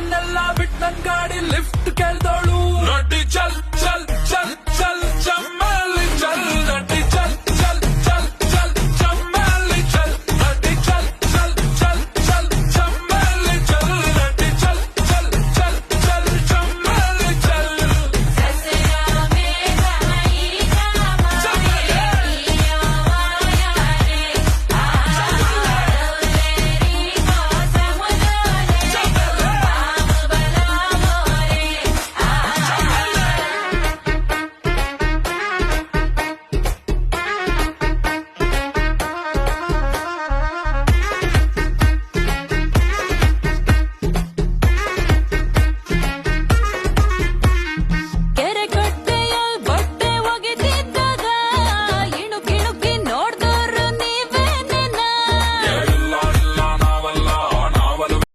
ನನ್ನೆಲ್ಲ ಬಿಟ್ ನನ್ ಗಾಡಿ ಲಿಫ್ಟ್ ಕೇಳ್ದೋಳು